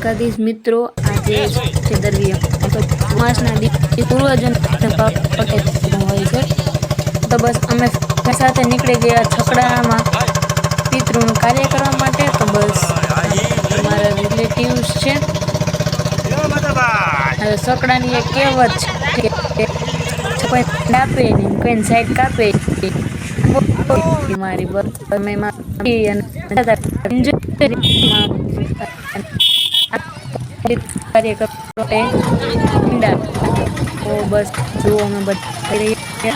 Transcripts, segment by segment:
દ્વારકાધીશ મિત્રો આજે છે દરવી માસના દિવસે પૂર્વજન હોય છે. તો બસ અમે સાથે નીકળી ગયા છકડામાં પિતૃનું કાર્ય કરવા માટે. તો બસ અમારા રિલેટિવ્સ છે. હવે સકડાની એક કહેવત છે કોઈ કાપે નહીં કોઈને સાઈડ કાપે મારી બસ. તમે મારી કાર્ય ઈંડા તો બસ જુઓ અમે બધા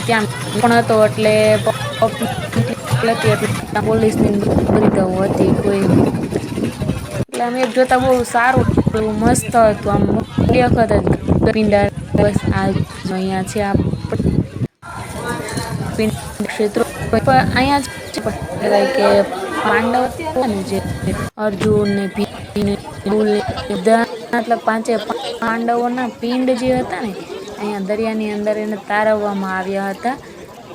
ત્યાં પણ હતો એટલે એટલે પોલીસની હતી કોઈ એટલે અમે એક જોતા બહુ સારું એવું મસ્ત હતું આમ મોટી વખત પિંડા બસ આ અહીંયા છે આ ક્ષેત્રો અહીંયા જ કે પાંડવ જે અર્જુન ને મતલબ પાંચે પાંડવોના પિંડ જે હતા ને, અહીંયા દરિયાની અંદર એને તારવવામાં આવ્યા હતા.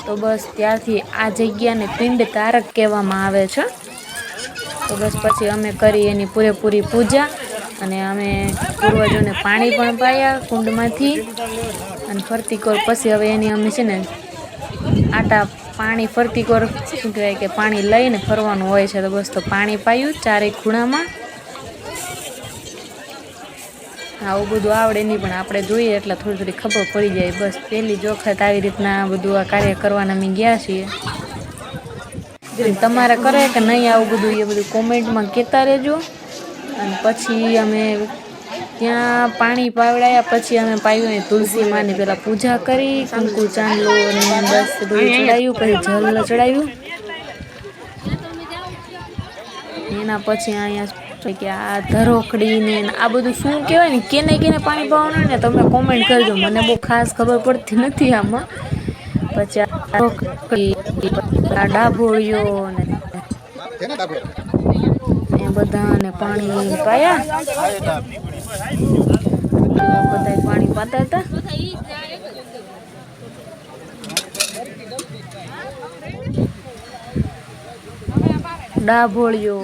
તો બસ ત્યારથી આ જગ્યાને પિંડ તારક કહેવામાં આવે છે. તો બસ પછી અમે કરી એની પૂરેપૂરી પૂજા અને અમે પૂર્વજોને પાણી પણ પાયા કુંડમાંથી અને ફરતી કોર પછી હવે એની અમે છે ને આટા પાણી ફરતી કોર શું કહેવાય કે પાણી લઈને ફરવાનું હોય છે. તો બસ તો પાણી પાયું ચારેય ખૂણામાં. આવું બધું આવડે નહીં, પણ આપણે જોઈએ એટલે થોડી થોડી ખબર પડી જાય. બસ પહેલી જ વખત આવી રીતના બધું આ કાર્ય કરવાના અમે ગયા છીએ. તમારે કરે કે નહીં આવું બધું, એ બધું કોમેન્ટમાં કહેતા રહેજો. અને પછી અમે ત્યાં પાણી પાવડાયા, પછી અમે પાયું તુલસી માની પેલા પૂજા કરી કંકુ ચાંદલો અને બસ ચડાવ્યું, પછી જલ ચડાવ્યું. એના પછી અહીંયા કે આ ધરોકડીને આ બધું શું કહેવાય ને? કેને કેને પાણી પાવાનું ને તમે કોમેન્ટ કરજો. મને બહુ ખાસ ખબર પડતી નથી આમાં. પછી આ ડાભોળીઓ ને એ બધાને પાણી પાયા. બધા પાણી પાતા હતા. ડાભોળિયો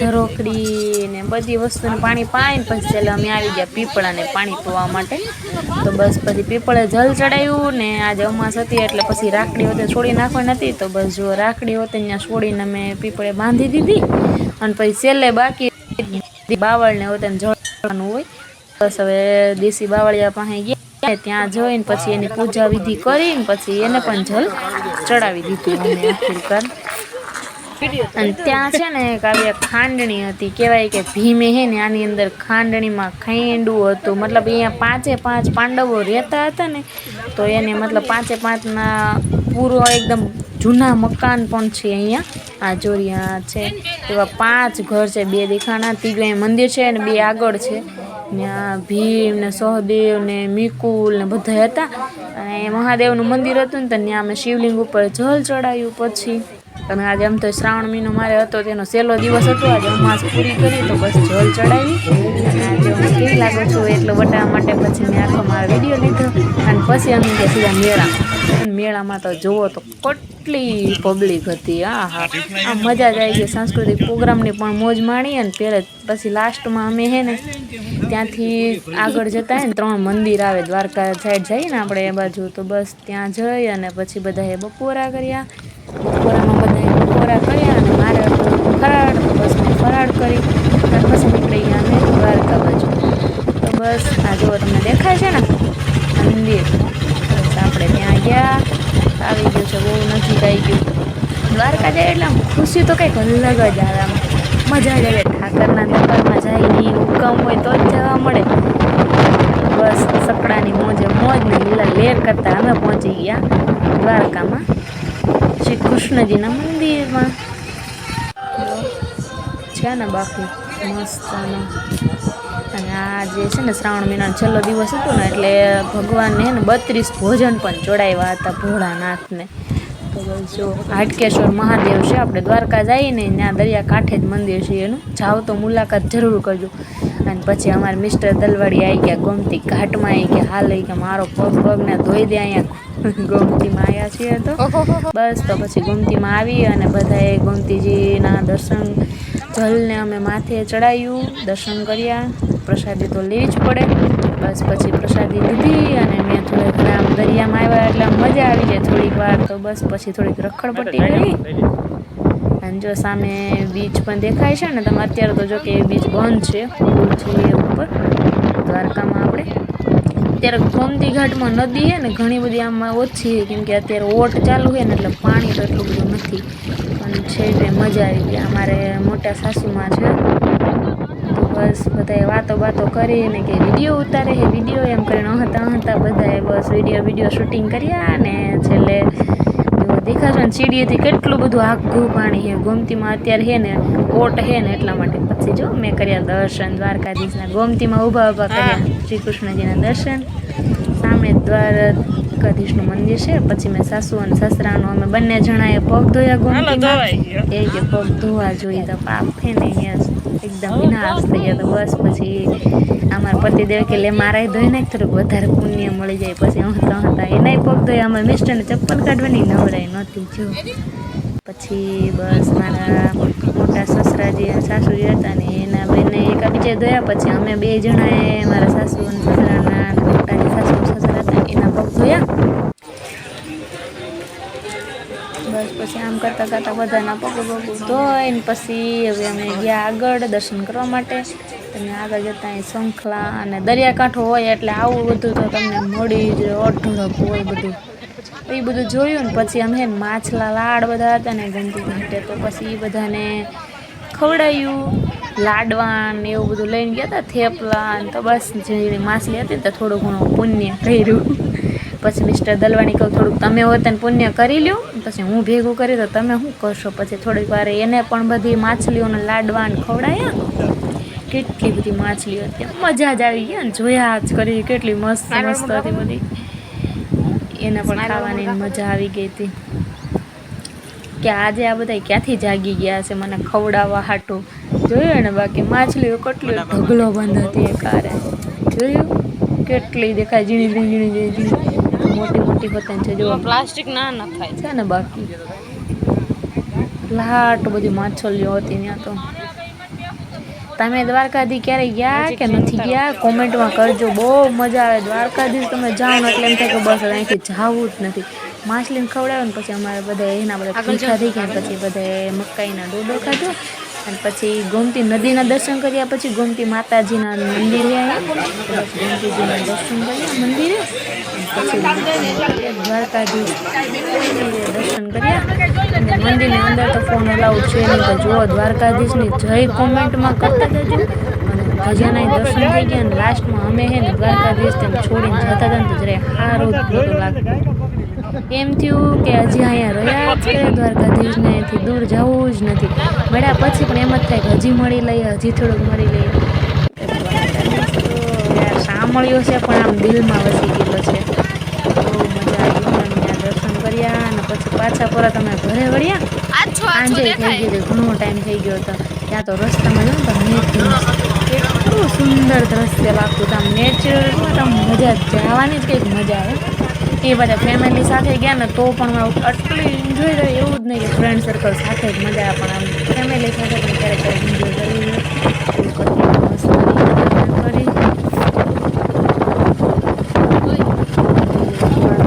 ધરોકડી ને બધી વસ્તુને પાણી પાઈને પછી છેલ્લે અમે આવી ગયા પીપળાને પાણી પીવા માટે. તો બસ પછી પીપળે જલ ચડાવ્યું ને આજે અમાસ હતી એટલે પછી રાખડી હોતે છોડી નાખવાની હતી. તો બસ જો રાખડી હોતે ત્યાં છોડીને અમે પીપળે બાંધી દીધી અને પછી છેલ્લે બાકી બાવળને હોતે જળવાનું હોય. બસ હવે દેશી બાવળિયા પાસે ગયા ત્યાં જોઈને પછી એની પૂજા વિધિ કરીને પછી એને પણ જલ ચડાવી દીધું આખિરકાર અને ત્યાં છે. ને એક આવી ખાંડણી હતી. કહેવાય કે ભીમે હે ને આની અંદર ખાંડણીમાં ખાંડું હતું. મતલબ અહીંયા પાંચે પાંચ પાંડવો રહેતા હતા ને તો એને મતલબ પાંચે પાંચના પૂરો એકદમ જૂના મકાન પણ છે અહીંયા. આ જોરિયા છે. એવા પાંચ ઘર છે બે દેખાણા ત્રીજું અહીંયા મંદિર છે અને બે આગળ છે. ત્યાં ભીમ ને સહદેવ ને મિકુલ ને બધા હતા. અને મહાદેવનું મંદિર હતું ને તો ત્યાં અમે શિવલિંગ ઉપર જલ ચડાયું પછી. અને આજે આમ તો શ્રાવણ મહિનો મારે હતો, તેનો સહેલો દિવસ હતો, આજે અમાસ પૂરી કરી, તો બસ જલ ચડાવી. અને આજે હું કેવી લાગુ છું એટલો બતાવવા માટે પછી મેં આખો મારો વીડિયો લીધો. અને પછી અમે સીધા મેળામાં. મેળામાં તો જુઓ તો કેટલી પબ્લિક હતી આ હા. આ મજા જ આવી ગઈ. સાંસ્કૃતિક પ્રોગ્રામની પણ મોજ માણી અને પહેલાં પછી લાસ્ટમાં અમે હે ને, ત્યાંથી આગળ જતા ને, ત્રણ મંદિર આવે, દ્વારકા સાઈડ જઈએ ને આપણે એ બાજુ તો બસ ત્યાં જઈ અને પછી બધાએ બપોરા કર્યા. બપોરામાં બધા બપોરા કર્યા અને મારે ફરાળ બસ મેં ફરાળ કરી અને પછી નીકળી ગયા અમે દ્વારકા બાજુ તો બસ આ જો તમને દેખાય છે ને મંદિર બસ આપણે ત્યાં ગયા આવી ગયું છે બહુ નજીક આવી ગયું દ્વારકા જાય એટલે આમ ખુશી તો કંઈક અલગ જ આવે આમ. મજા જ આવે. ઠાકરના દરબારમાં જાય નહીં. હુકમ હોય તો જ જવા મળે. બસ સકડાની મોજે મોજ ને લીલા લેર કરતા અમે પહોંચી ગયા દ્વારકામાં શ્રી કૃષ્ણજીના મંદિરમાં. છે ને બાકી મસ્ત અને આ જે છે ને શ્રાવણ મહિનાનો છેલ્લો દિવસ હતો ને એટલે ભગવાનને ને બત્રીસ ભોજન પણ જોડાવ્યા હતા ભોળાનાથને. જો હાટકેશ્વર મહાદેવ છે. આપણે દ્વારકા જઈએ ને ત્યાં દરિયા કાંઠે જ મંદિર છે એનું. જાઓ તો મુલાકાત જરૂર કરજો. અને પછી અમારે મિસ્ટર દલવાડી આવી ગયા ગોમતી ઘાટમાં આવી ગયા. હાલ કે મારો પગ પગને ધોઈ દે અહીંયા. ગોમતીમાં આવ્યા છીએ તો. બસ તો પછી ગોમતીમાં આવી અને બધાએ ગોમતીજીના દર્શન જલને અમે માથે ચડાયું. દર્શન કર્યા. પ્રસાદી તો લેવી જ પડે. બસ પછી પ્રસાદી લીધી અને મેં થોડીક આમ દરિયામાં આવ્યા એટલે મજા આવી જાય થોડીક વાર. તો બસ પછી થોડીક રખડપટ્ટી કરી. અને જો સામે બીચ પણ દેખાય છે ને તમે અત્યારે તો જો કે એ બીચ બંધ છે પુલ છે એ ઉપર દ્વારકામાં આપણે. અત્યારે ગોમતી ઘાટમાં નદી છે ને ઘણી બધી આમાં ઓછી છે કેમ કે અત્યારે ઓટ ચાલુ છે ને એટલે પાણી તો એટલું બધું નથી. પણ છે મજા આવી ગઈ. અમારે મોટા સાસુમાં છે. બસ બધાએ વાતો વાતો કરીને કે વીડિયો ઉતારે હે વીડિયો એમ કરીને હતા હતા બધાએ બસ વીડિયો વીડિયો શૂટિંગ કર્યા અને છેલ્લે દેખાશો ને સીડીએથી કેટલું બધું આઘું પાણી છે ગોમતીમાં અત્યારે છે ને ઓટ છે ને એટલા માટે. પછી જો મેં કર્યા દર્શન દ્વારકાધીશના ગોમતીમાં ઊભા ઊભા કર્યા શ્રી કૃષ્ણજીના દર્શન. સામે દ્વારકાધીશનું મંદિર છે. પછી મેં સાસુ અને સસરાનો અમે બંને જણાએ પગ ધોયા ગોમતીમાં. એ કે પગ ધોવા જોઈએ તો પાપ છે ને એકદમ વિનાશ થઈ ગયા તો બસ પછી અમારા પતિદેવ કે લે મારા ધોઈ નાખ થોડુંક વધારે પુણ્ય મળી જાય. પછી હતા હતા એનાય પગ ધોયા. અમે મિસ્ટરને ચપ્પલ કાઢવાની નવરાઈ નહોતી જો. પછી બસ મારા મોટા સસરાજી અને સાસુજી હતા ને એના બેને એકાબીજે ધોયા. પછી અમે બે જણાએ મારા સાસુ અને સસરાના અને મોટાની સાસુ સસરા હતા એના પગ ધોયા બસ પછી આમ કરતાં કરતાં બધાના પગ પગ ધોઈને પછી હવે અમે ગયા આગળ દર્શન કરવા માટે. તમે આગળ જતા અહીં શંખલા અને દરિયાકાંઠો હોય એટલે આવું બધું તો તમને મળી જ અઢળક હોય બધું. એ બધું જોયું ને પછી અમે માછલા, લાડ બધા હતા ને ગમતી ઘાટે, તો પછી એ બધાને ખવડાવ્યું લાડવા ને એવું બધું લઈને ગયા હતા થેપલા તો બસ જે માછલી હતી તો થોડું ઘણું પુણ્ય કર્યું. પછી મિસ્ટર દલવાણી કહું થોડુંક તમે હોય તને પુણ્ય કરી લ્યો. પછી હું ભેગું કરી તો તમે શું કરશો? પછી થોડીક વાર એને પણ બધી માછલીઓને લાડવા ને ખવડાયા. કેટલી બધી માછલીઓ હતી મજા જ આવી ગયા ને જોયા જ કરી. કેટલી મસ્ત મસ્ત હતી બધી. એને પણ ખાવાની મજા આવી ગઈ હતી. કે આજે આ બધા ક્યાંથી જાગી ગયા છે મને ખવડાવવા હાટું. જોયું ને બાકી માછલીઓ કેટલી ઢગલો બંધ હતી એ કારે જોયું? કેટલી દેખાય ઝીણી ઝીણી ઝીણી ઝીણી. મોટી પતંગ છે જો પ્લાસ્ટિક ના નખાય છે ને બાકી? લાટ બધી માછલીઓ હતી ત્યાં તો. તમે દ્વારકાધી ક્યારે ગયા કે નથી ગયા? કોમેન્ટમાં કરજો. બહુ મજા આવે દ્વારકાધીશ. તમે જાઓ ને એટલે એમ થાય કે બસ અહીંથી જવું જ નથી. માછલીને ખવડાવે ને પછી અમારે બધા એના બધા તીખા થઈ ગયા પછી બધા મકાઈના ડોડો ખાધો. અને પછી ગોમતી નદીના દર્શન કર્યા પછી ગોમતી માતાજીના મંદિરે આવ્યા ગોમતીજીના દર્શન કર્યા મંદિરે. પછી દ્વારકાજી દર્શન કર્યા. મંદિરની અંદર તો ફોન અલાઉડ છે નહીં તો જુઓ દ્વારકાધીશની જય કોમેન્ટમાં કરતા જજો. ધજાના દર્શન થઈ ગયા અને લાસ્ટમાં અમે હે ને દ્વારકાધીશ તેમ છોડીને જતા હતા ને તો જરાય સારું જ એમ થયું કે હજી અહીંયા રહ્યા જ કરે દ્વારકાધીશને અહીંથી દૂર જવું જ નથી. મળ્યા પછી પણ એમ જ થાય કે હજી મળી લઈએ હજી થોડુંક મળી લઈએ. સાંભળ્યો છે પણ આમ દિલમાં વસી ગયેલો છે. બહુ મજા આવી દર્શન કર્યા અને પછી પાછા પરત અમે ઘરે વળ્યા? સાંજે થઈ ગયું ઘણો ટાઈમ થઈ ગયો હતો. ત્યાં તો રસ્તામાં જો ને તો કેટલું સુંદર દ્રશ્ય લાગતું આમ નેચર આમ મજા જવાની જ કંઈક મજા આવે. એ બધા ફેમિલી સાથે ગયા ને તો પણ આમ આટલી એન્જોય થાય એવું જ નહીં કે ફ્રેન્ડ સર્કલ સાથે જ મજા આવે, પણ આમ ફેમિલી સાથે પણ ક્યારેક ક્યારેક એન્જોય કરવી જોઈએ. એવું કરી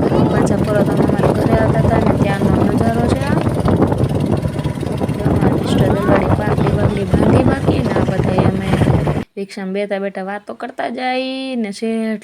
કરી પાછા પરત અમે અમારા ઘરે આવતા હતા ને ત્યાંનો નજારો છે આ. અમારા મિસ્ટર દલવાડી પાટલી બાટલી બાંધી બાકી ને આ બધા અમે રિક્ષામાં બેઠા બેઠા વાતો કરતા જાય ને શેઠ